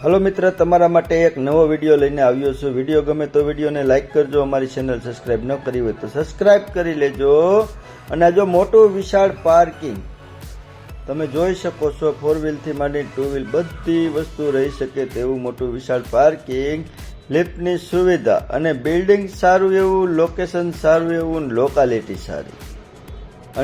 Hello મિત્ર, તમારા માટે એક નવો વીડિયો લઈને આવ્યો છું. વીડિયો ગમે તો વિડીયોને લાઇક કરજો, અમારી ચેનલ સબસ્ક્રાઇબ ન કરી હોય તો સબસ્ક્રાઇબ કરી લેજો. અને આ જો મોટું વિશાળ પાર્કિંગ, તમે જોઈ શકો છો ફોર વ્હીલથી માંડી ટુ વ્હીલ બધી વસ્તુ રહી શકે તેવું મોટું વિશાળ પાર્કિંગ લિફ્ટની સુવિધા અને બિલ્ડિંગ સારું એવું લોકેશન સારું એવું લોકાલિટી સારી.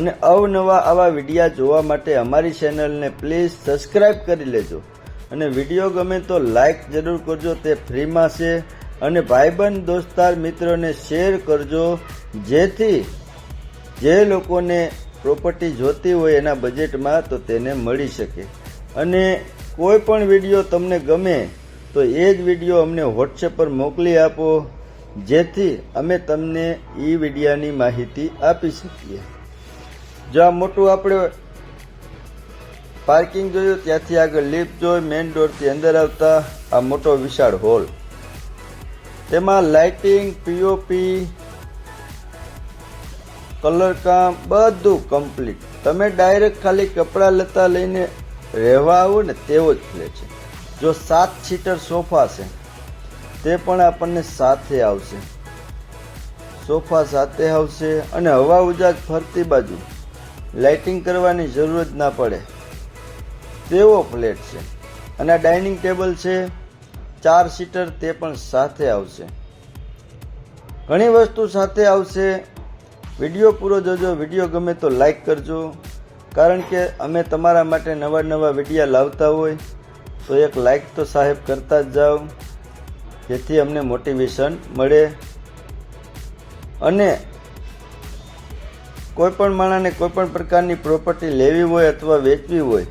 અને અવનવા આવા વિડીયા જોવા માટે અમારી ચેનલને પ્લીઝ સબસ્ક્રાઇબ કરી લેજો. અને વીડિયો ગમે તો લાઈક જરૂર કરજો, તે ફ્રીમાં છે. અને ભાઈબંધ, દોસ્તાર, મિત્રોને શેર કરજો, જેથી જે લોકોને પ્રોપર્ટી જોતી હોય એના બજેટમાં તો તેને મળી શકે. અને કોઈ પણ વીડિયો તમને ગમે, તો એ જ વીડિયો અમને વોટ્સએપ પર મોકલી આપો, જેથી અમે તમને એ વિડીયાની માહિતી આપી શકીએ. જો આ મોટું આપણે પાર્કિંગ જોયું, ત્યાંથી આગળ લિફ્ટ જોઈ મેઇન ડોરથી અંદર આવતા આ મોટો વિશાળ હોલ. તેમાં લાઇટિંગ પીઓપી કલર કામ બધું કમ્પ્લીટ. તમે ડાયરેક્ટ ખાલી કપડાં લેતા લઈને રહેવા આવો ને તેવો જ ફ્લેટ છે. જો સાત સીટર સોફા છે, તે પણ આપણને સાથે આવશે. સોફા સાથે આવશે અને હવા ઉજાજ ફરતી બાજુ. લાઇટિંગ કરવાની જરૂર જ ના પડે. તેવો ફ્લેટ છે. અને આ ડાઇનિંગ ટેબલ છે, ચાર સીટર તે પણ સાથે આવશે. ઘણી વસ્તુ સાથે આવશે. વીડિયો પૂરો જોજો, વીડિયો ગમે તો લાઈક કરજો. કારણ કે અમે તમારા માટે નવા નવા વિડીયા લાવતા હોય, તો એક લાઈક તો સાહેબ કરતા જ જાઓ. જેથી અમને મોટિવેશન મળે. અને કોઈપણ માણસને કોઈપણ પ્રકારની પ્રોપર્ટી લેવી હોય અથવા વેચવી હોય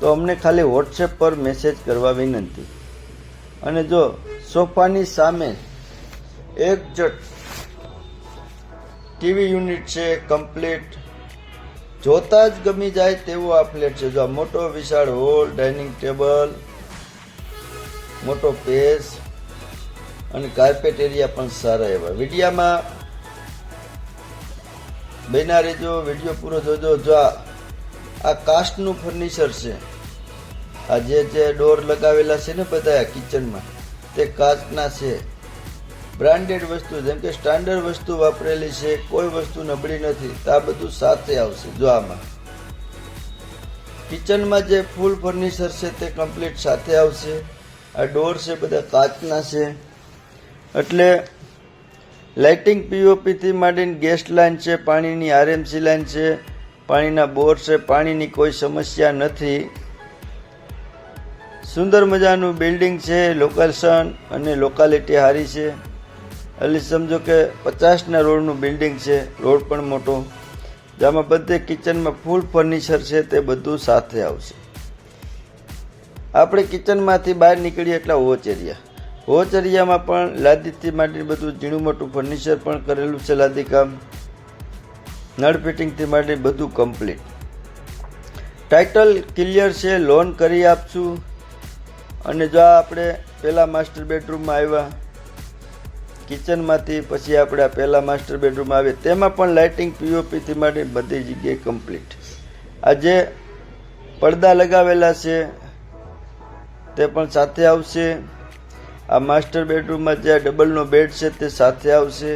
તો અમને ખાલી વોટ્સએપ પર મેસેજ કરવા વિનંતી. અને જો સોફાની સામે એક જટ ટીવી યુનિટ છે કમ્પ્લીટ જોતા જ ગમી જાય તેવો આ ફ્લેટ છે. જો આ મોટો, વિશાળ હોલ ડાઇનિંગ ટેબલ મોટો પેસ અને કાર્પેટ એરિયા પણ સારા એવા. વિડીયામાં બન્યા જો વીડિયો પૂરો જોજો. જો આ કાસ્ટનું ફર્નિચર છે આ જે જે ડોર લગાવેલા છે ને બધા કિચનમાં, તે કાચના છે. બ્રાન્ડેડ વસ્તુ, જેમ કે સ્ટાન્ડર્ડ વસ્તુ વાપરેલી છે, કોઈ વસ્તુ નબળી નથી, તો આ બધું સાથે આવશે, જો આમાં. કિચનમાં જે ફૂલ ફર્નિચર છે, તે કમ્પ્લીટ સાથે આવશે. આ ડોર છે, બધા કાચના છે. એટલે લાઇટિંગ પીઓપીથી માંડીને ગેસ લાઇન છે, પાણીની આરએમસી લાઇન છે, પાણીના બોર છે, પાણીની કોઈ સમસ્યા નથી. સુંદર મજાનું બિલ્ડિંગ છે લોકેશન અને લોકાલિટી સારી છે. એટલે સમજો કે પચાસના રોડનું બિલ્ડિંગ છે, રોડ પણ મોટો. જેમાં બધે કિચનમાં ફૂલ ફર્નિચર છે, તે બધું સાથે આવશે. આપણે કિચનમાંથી બહાર નીકળીએ એટલે વોચ એરિયા વોચ એરિયામાં પણ લાદીથી માંડીને બધું ઝીણું મોટું ફર્નિચર પણ કરેલું છે લાદી કામ નળ ફિટિંગથી માંડીને બધું કમ્પ્લીટ ટાઇટલ ક્લિયર છે લોન કરી આપશું. અને જો આપણે પહેલા માસ્ટર બેડરૂમમાં આવ્યા, કિચનમાંથી પછી આપણે આ પહેલાં માસ્ટર બેડરૂમ આવે તેમાં પણ લાઇટિંગ પીઓપીથી માટે બધી જગ્યાએ કમ્પ્લીટ. આ જે પડદા લગાવેલા છે, તે પણ સાથે આવશે. આ માસ્ટર બેડરૂમમાં જે ડબલનો બેડ છે, તે સાથે આવશે.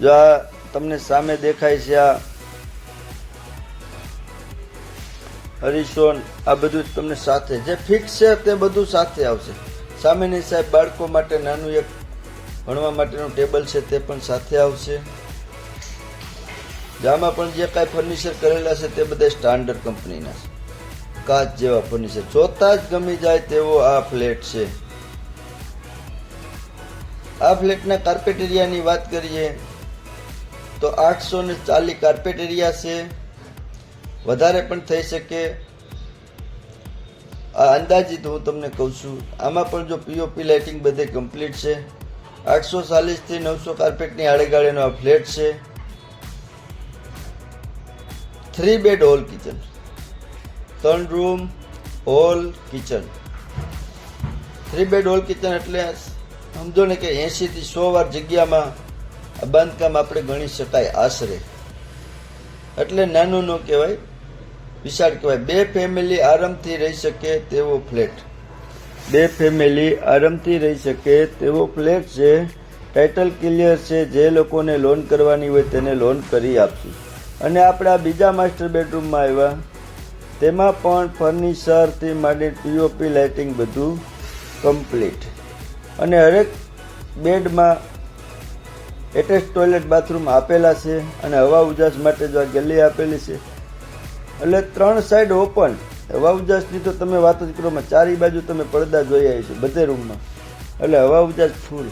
જો આ તમને સામે દેખાય છે આ હરીસોન આ બધું તમને સાથે, જે ફિક્સ છે તે બધું સાથે આવશે. સામેની સાહેબ બાળકો માટે નાનું એક ભણવા માટેનું ટેબલ છે તે પણ સાથે આવશે. જામાં પણ જે કાંઈ ફર્નિચર કરેલા છે તે બધા સ્ટાન્ડર્ડ કંપનીના છે. કાચ જેવા ફર્નિચર જોતા જ ગમી જાય તેવો આ ફ્લેટ છે. આ ફ્લેટના કાર્પેટેરિયાની વાત કરીએ, તો આઠસો ને ચાલીસ કાર્પેટેરિયા છે. વધારે પણ થઈ શકે. આ અંદાજિત હું તમને કહું છું, આમાં પણ જો પીઓપી લાઇટિંગ બધે કમ્પ્લીટ છે, આઠસો ચાલીસથી નવસો કાર્પેટની આડેગાળીનો આ ફ્લેટ છે. થ્રી બેડ હોલ કિચન ત્રણ room hall kitchen three bed hall kitchen એટલે સમજો ને કે એંશીથી સો વાર જગ્યામાં આ બાંધકામ આપણે ગણી શકાય આશરે. એટલે નાનું ન કહેવાય વિશાળ કહેવાય. બે ફેમિલી આરામથી રહી શકે તેવો ફ્લેટ બે ફેમિલી આરામથી રહી શકે તેવો ફ્લેટ છે. ટાઇટલ ક્લિયર છે. જે લોકોને લોન કરવાની હોય તેને લોન કરી આપશું. અને આપણા બીજા માસ્ટર બેડરૂમમાં આવ્યા. તેમાં પણ ફર્નિચરથી માંડી પીઓપી લાઇટિંગ બધું કમ્પ્લીટ અને હરેક બેડમાં એટેચ ટોયલેટ બાથરૂમ આપેલા છે. અને હવા ઉજાસ માટે જો આ ગેલી આપેલી છે એટલે ત્રણ સાઈડ ઓપન હવા તો તમે વાત જ કરો ચારી બાજુ તમે પડદા જોઈ આવી છે બધે રૂમમાં એટલે હવા ઉજાસ ફૂલ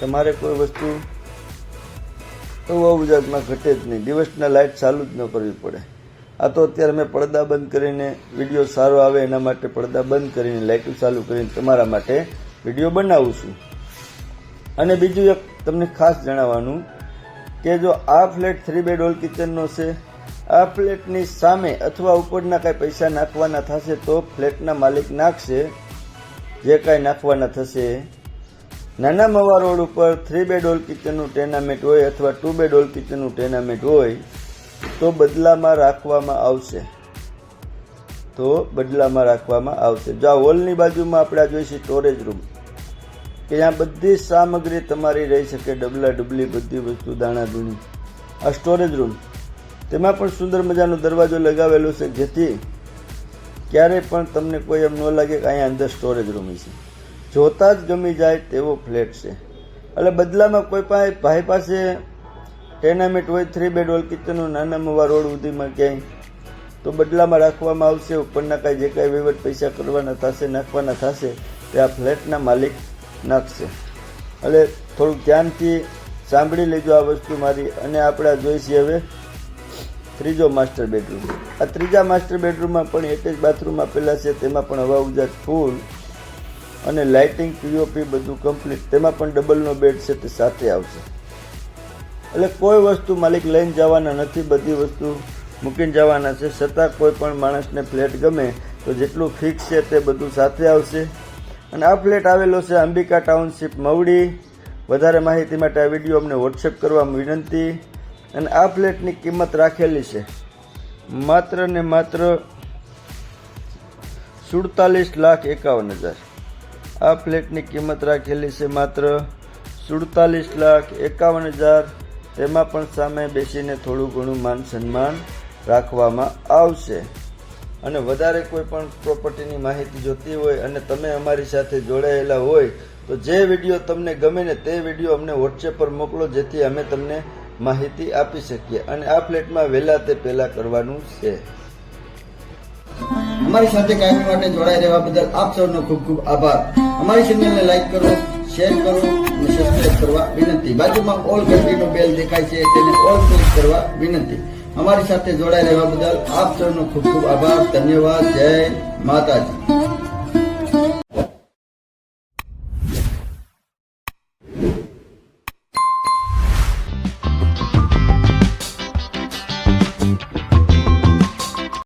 તમારે કોઈ વસ્તુ હવા ઉજાસમાં ઘટે જ નહીં. દિવસના લાઇટ ચાલુ જ ન કરવી પડે. આ તો અત્યારે મેં પડદા બંધ કરીને વીડિયો સારો આવે એના માટે પડદા બંધ કરીને લાઇટો ચાલુ કરીને તમારા માટે વીડિયો બનાવું છું. અને બીજું એક તમને ખાસ જણાવવાનું કે જો આ ફ્લેટ થ્રી બેડ હોલ કિચનનો છે આ ફ્લેટની સામે અથવા ઉપરના કાંઈ પૈસા નાખવાના થશે તો ફ્લેટના માલિક નાખશે. જે કાંઈ નાખવાના થશે. નાના મવા રોડ ઉપર થ્રી બેડ ઓલ કિચનનું ટેનામેન્ટ હોય અથવા ટુ બેડ ઓલ કિચનનું ટેનામેન્ટ હોય તો બદલામાં રાખવામાં આવશે. તો બદલામાં રાખવામાં આવશે. જો આ હોલની બાજુમાં આપણે આ જોઈશું સ્ટોરેજ રૂમ કે જ્યાં બધી સામગ્રી તમારી રહી શકે. ડબલા ડબલી બધી વસ્તુ દાણા ધૂણી આ સ્ટોરેજ રૂમ તેમાં પણ સુંદર મજાનો દરવાજો લગાવેલો છે, જેથી ક્યારેય પણ તમને કોઈ એમ ન લાગે કે અહીંયા અંદર સ્ટોરેજ રૂમ છે. જોતા જ ગમી જાય તેવો ફ્લેટ છે. એટલે બદલામાં કોઈ પાસે ભાઈ પાસે ટેનામેન્ટ હોય થ્રી બેડ હોલ કિચનનું નાના મવા રોડ સુધીમાં ક્યાંય, તો બદલામાં રાખવામાં આવશે, ઉપરના કાંઈ જે કાંઈ વહીવટ પૈસા કરવાના થશે, નાખવાના થશે, તે આ ફ્લેટના માલિક નાખશે. એટલે થોડુંક ધ્યાનથી સાંભળી લેજો આ વસ્તુ મારી, અને આપણે જોઈશીએ હવે. ત્રીજો માસ્ટર બેડરૂમ. આ ત્રીજા માસ્ટર બેડરૂમમાં પણ એક જ બાથરૂમ પહેલાં છે, તેમાં પણ હવા ઉજાસ ફૂલ અને લાઇટિંગ, પીઓપી બધું કમ્પ્લીટ. તેમાં પણ ડબલનો બેડ છે, તે સાથે આવશે. એટલે કોઈ વસ્તુ માલિક લઈને જવાના નથી, બધી વસ્તુ મૂકીને જવાના છે. છતાં કોઈ પણ માણસને ફ્લેટ ગમે તો જેટલું ફિક્સ છે તે બધું સાથે આવશે. અને આ ફ્લેટ આવેલો છે અંબિકા ટાઉનશીપ, મવડી. વધારે માહિતી માટે આ વીડિયો અમને વોટ્સએપ કરવા વિનંતી. અને આ ફ્લેટની કિંમત રાખેલી છે. માત્ર ને માત્ર સુડતાલીસ લાખ એકાવન હજાર. આ ફ્લેટની કિંમત રાખેલી છે માત્ર સુડતાલીસ લાખ એકાવન હજાર. તેમાં પણ સામે બેસીને થોડું ઘણું માન સન્માન રાખવામાં આવશે. અને વધારે કોઈ પણ પ્રોપર્ટીની માહિતી જોતી હોય અને તમે અમારી સાથે જોડાયેલા હોય, તો જે વીડિયો તમને ગમે ને તે વીડિયો અમને વોટ્સએપ પર મોકલો, જેથી અમે તમને માહિતી આપી શકીએ અને આ ફ્લેટમાં વહેલા તે પહેલાં કરવાનું છે. અમારી સાથે કાયમી માટે જોડાઈ રહેવા બદલ આપ સૌનો ખૂબ ખૂબ આભાર. અમારી ચેનલને લાઈક કરો, શેર કરો અને સબસ્ક્રાઈબ કરવા વિનંતી. બાજુમાં ઓલ ઘંટીનો બેલ દેખાય છે તેને ઓલ ક્લિક કરવા વિનંતી. અમારી સાથે જોડાઈ રહેવા બદલ આપ સૌનો ખૂબ ખૂબ આભાર. ધન્યવાદ. જય માતાજી.